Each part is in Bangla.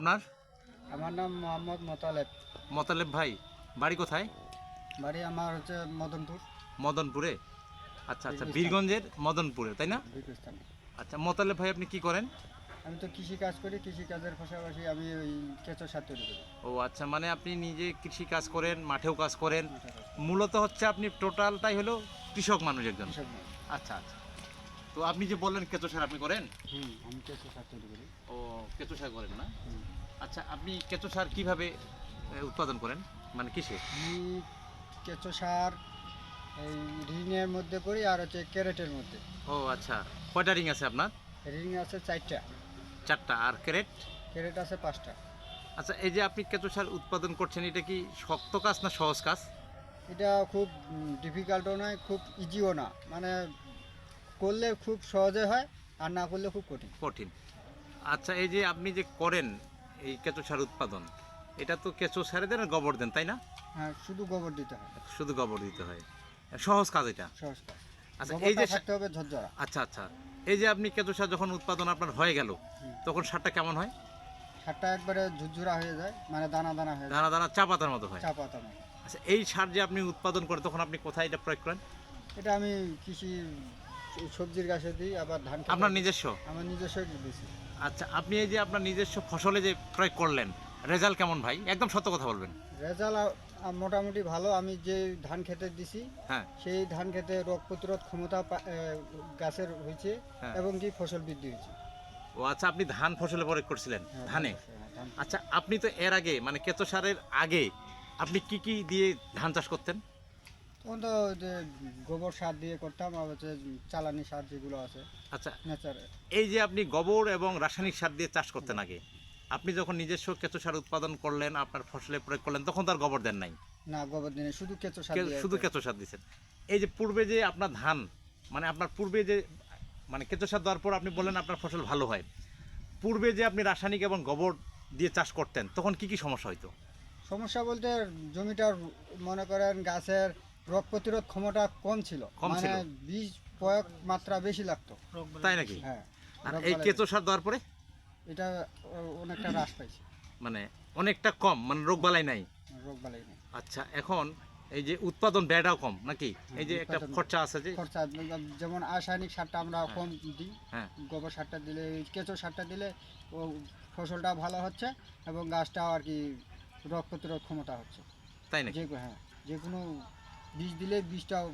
আপনার? আমার নাম মোহাম্মদ মোতালেব। মতালেব ভাই বাড়ি কোথায়? বাড়ি আমার হচ্ছে মদনপুর। মদনপুরে? আচ্ছা আচ্ছা বীরগঞ্জের মদনপুরে তাই না? আচ্ছা মতালেব ভাই আপনি কি করেন? আমি তো কৃষি কাজ করি কৃষি কাজের পাশাপাশি আমি ওই কেঁচো সার তৈরি করি। ও আচ্ছা মানে আপনি নিজে কৃষি কাজ করেন। মাঠেও কাজ করেন। মূলত হচ্ছে আপনি টোটালটাই হলো কৃষক মানুষ একজন। আচ্ছা আচ্ছা। তো আপনি যে বললেন কেঁচো সার আপনি করেন? হুম আমি কেঁচো সার তৈরি করি। ও কেঁচো সার করেন না? আচ্ছা আপনি কেঁচো সার কীভাবে উৎপাদন করেন? মানে কিসে? আমি কেঁচো সার এই রিংয়ের মধ্যে করি আর হচ্ছে ক্যারেটের মধ্যে। ও আচ্ছা। কয়টা রিং আছে আপনার? রিং আছে চারটা। চারটা। আর ক্যারেট? ক্যারেট আছে পাঁচটা। আচ্ছা এই যে আপনি কেঁচো সার উৎপাদন করছেন এটা কি শক্ত কাজ না সহজ কাজ? এটা খুব ডিফিকাল্টও নয় খুব ইজিও না। মানে করলে খুব সহজে হয় আর না করলে খুব কঠিন। কঠিন। আচ্ছা এই যে আপনি যে করেন এই কেঁচো সার উৎপাদন এটা তো কেঁচো সারে দেন আর গোবর দেন তাই না? হ্যাঁ শুধু গোবর দিতে হয়। শুধু গোবর দিতে হয়। সহজ কাজ এটা। সহজ কাজ। আচ্ছা এই যে সারটা হবে ঝরঝরা। আচ্ছা আচ্ছা। এই যে আপনি কেঁচো সার যখন উৎপাদন আপনার হয়ে গেল তখন সারটা কেমন হয়? সারটা একবারে ঝুরঝুরা হয়ে যায় মানে দানা দানা হয়ে দানা দানা চা পাতার মতো হয়। চা পাতা মতো। আচ্ছা এই সার যে আপনি উৎপাদন করেন তখন আপনি কোথায় এটা প্রয়োগ করেন? এটা আমি কৃষি সবজির গাছে দিই আবার ধান আপনার নিজস্ব? আমার নিজস্ব দিছি। আচ্ছা আপনি এই যে আপনার নিজস্ব ফসলে যে প্রয়োগ করলেন রেজাল্ট কেমন ভাই? একদম সত্য কথা বলবেন। রেজাল্ট মোটামুটি ভালো। আমি যে ধান খেতে দিছি হ্যাঁ। সেই ধান খেতে রোগ প্রতিরোধ ক্ষমতা গাছের হয়েছে হ্যাঁ। এবং কি ফসল বৃদ্ধি হয়েছে। ও আচ্ছা আপনি ধান ফসলে প্রয়োগ করছিলেন হ্যাঁ, ধানে হ্যাঁ, আচ্ছা আপনি তো এর আগে মানে কেঁচো সারের আগে আপনি কি কি দিয়ে ধান চাষ করতেন? তখন তো গোবর সার দিয়ে করতাম আর হচ্ছে চালানি সার যেগুলো আছে আচ্ছা। নেচার। এই যে আপনি গোবর এবং রাসায়নিক সার দিয়ে চাষ করতেন আগে আপনি যখন নিজস্ব কেঁচো সার উৎপাদন করলেন আপনার ফসলে প্রয়োগ করলেন তখন তার গোবর দেন নাই? না গোবর দিনে শুধু কেঁচো সার শুধু কেঁচো সার দিচ্ছেন এই যে পূর্বে যে আপনার ধান মানে আপনার পূর্বে যে মানে কেঁচো সার দেওয়ার পর আপনি বললেন আপনার ফসল ভালো হয় পূর্বে যে আপনি রাসায়নিক এবং গোবর দিয়ে চাষ করতেন তখন কি কি সমস্যা হইতো? সমস্যা বলতে জমিটার মনে করেন গাছের রোগ প্রতিরোধ ক্ষমতা কম ছিল। মানে। বীজ প্রয়োগ মাত্রা বেশি লাগতো। তাই নাকি? হ্যাঁ। আর এই কেঁচো সার দেওয়ার পরে? এটা অনেকটা হ্রাস পাইছে। মানে অনেকটা কম মানে রোগবালাই নাই? রোগ বালাই নাই। আচ্ছা এখন এই যে উৎপাদন ব্যয়টাও কম নাকি? এই যে একটা খরচা আছে যে? খরচা যেমন রাসায়নিক সারটা আমরা কম দিই হ্যাঁ। গোবর সারটা দিলে কেঁচো সারটা দিলে ও ফসলটা ভালো হচ্ছে এবং গাছটাও আর কি রোগ প্রতিরোধ ক্ষমতা হচ্ছে। তাই নাকি? যে হ্যাঁ যে কোনো বীজ দিলে বীজটাও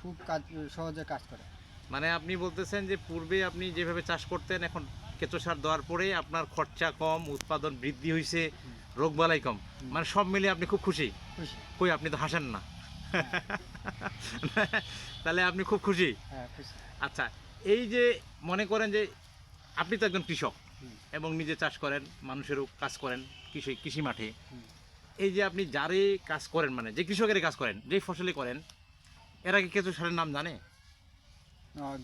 খুব কাজ সহজে কাজ করে। মানে আপনি বলতেছেন যে পূর্বে আপনি যেভাবে চাষ করতেন এখন কেঁচো সার দেওয়ার পরে আপনার খরচা কম উৎপাদন বৃদ্ধি হয়েছে রোগবালাই কম। মানে সব মিলে আপনি খুব খুশি? খুশি। কই আপনি তো হাসেন না। তাহলে আপনি খুব খুশি? হ্যাঁ আচ্ছা এই যে মনে করেন যে আপনি তো একজন কৃষক এবং নিজে চাষ করেন মানুষেরও কাজ করেন কৃষি কৃষি মাঠে। এই যে আপনি যারে কাজ করেন মানে যে কৃষকের কাজ করেন যেই ফসলে করেন এরা কি কেঁচো সারের নাম জানে?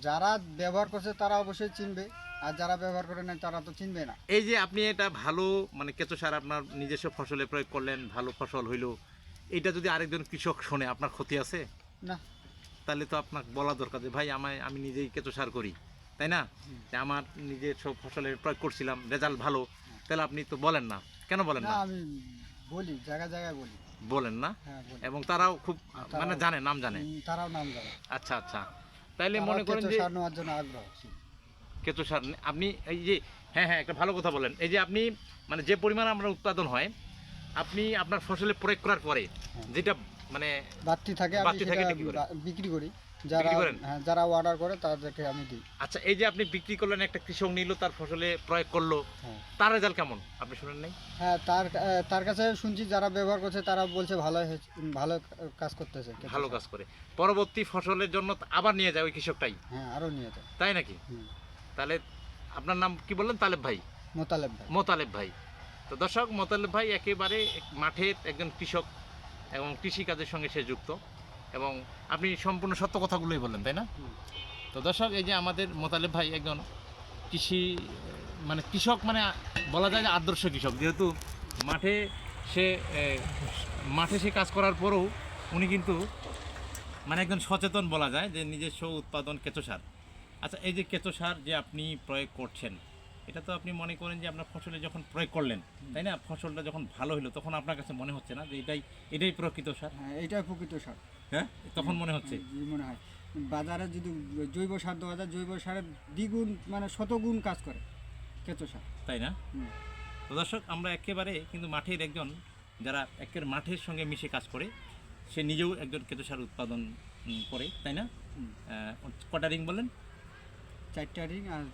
যারা ব্যবহার করছে তারা অবশ্যই চিনবে আর যারা ব্যবহার করে না তারা তো চিনবে না। এই যে আপনি এটা ভালো মানে কেঁচো সার আপনার নিজস্ব ফসলে প্রয়োগ করলেন ভালো ফসল হইল এটা যদি আরেকজন কৃষক শোনে আপনার ক্ষতি আছে? না। তাহলে তো আপনার বলা দরকার যে ভাই আমায় আমি নিজেই কেঁচো সার করি। তাই না? যে আমার নিজের সব ফসলে প্রয়োগ করছিলাম রেজাল্ট ভালো। তাহলে আপনি তো বলেন না। কেন বলেন না না? আমি বলি জায়গায় বলি। বলেন না? হ্যাঁ এবং তারাও খুব মানে জানে নাম জানে? তারাও নাম জানে। আচ্ছা আচ্ছা। তাইলে মনে করেন যে সার নেওয়ার জন্য আগ্রহ কেঁচো সার আপনি এই যে হ্যাঁ হ্যাঁ একটা ভালো কথা বলেন। এই যে আপনি মানে যে পরিমাণ আমরা উৎপাদন হয় আপনি আপনার ফসলে প্রয়োগ করার পরে যেটা মানে বাড়তি থাকে বাড়তি থাকে বিক্রি বিক্রি করি। যারা হ্যাঁ যারা অর্ডার করে তাদেরকে আমি দিই। আচ্ছা এই যে আপনি বিক্রি করলেন একটা কৃষক নিল তার ফসলে প্রয়োগ করল হ্যাঁ। তার রেজাল্ট কেমন? আপনি শুনেন নাই? হ্যাঁ তার তার কাছে শুনছি যারা ব্যবহার করছে তারা বলছে ভালো ভালো কাজ করতেছে ভালো কাজ করে। পরবর্তী ফসলের জন্য আবার নিয়ে যায় ওই কৃষকটাই? হ্যাঁ আরও নিয়ে যায়। তাই নাকি? তাহলে আপনার নাম কি বললেন? তালেব ভাই? মোতালেব ভাই। মোতালেব ভাই। তো দর্শক মোতালেব ভাই একেবারে মাঠের একজন কৃষক এবং কৃষি কাজের সঙ্গে সে যুক্ত। এবং আপনি সম্পূর্ণ সত্য কথাগুলোই বললেন, তাই না? তো দর্শক, এই যে আমাদের মোতালেব ভাই একজন কৃষি মানে কৃষক মানে বলা যায় যে আদর্শ কৃষক। যেহেতু মাঠে সে মাঠে সে কাজ করার পরেও উনি কিন্তু মানে একজন সচেতন বলা যায় যে নিজস্ব উৎপাদন কেঁচো সার। আচ্ছা এই যে কেঁচো সার যে আপনি প্রয়োগ করছেন এটা তো আপনি মনে করেন যে আপনার ফসলে যখন প্রয়োগ করলেন তাই না? ফসলটা যখন ভালো হলো তখন আপনার কাছে মনে হচ্ছে না যে এটাই এটাই প্রকৃত সার? হ্যাঁ এটাই প্রকৃত সার। হ্যাঁ? তখন মনে হচ্ছে। মনে হয়। বাজারে যদি জৈব সার দেওয়া যায় জৈব সারের দ্বিগুণ মানে শতগুণ কাজ করে কেঁচো সার। তাই না। তো দর্শক আমরা একেবারে কিন্তু মাঠের একজন যারা একের মাঠের সঙ্গে মিশে কাজ করে সে নিজেও একজন কেঁচো সার উৎপাদন করে তাই না? কটারিং বললেন? চারটা রিং আর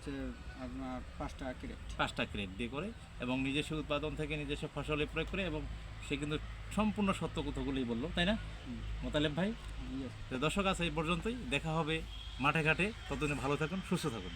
আপনার পাঁচটা ক্রেট পাঁচটা ক্রেট দিয়ে করে এবং নিজস্ব উৎপাদন থেকে নিজস্ব ফসলে প্রয়োগ করে এবং সে কিন্তু সম্পূর্ণ সত্য কথাগুলোই বলল তাই না। মোতালেব ভাই দর্শক আছে এই পর্যন্তই। দেখা হবে মাঠে ঘাটে। ততদিনে ভালো থাকুন সুস্থ থাকুন।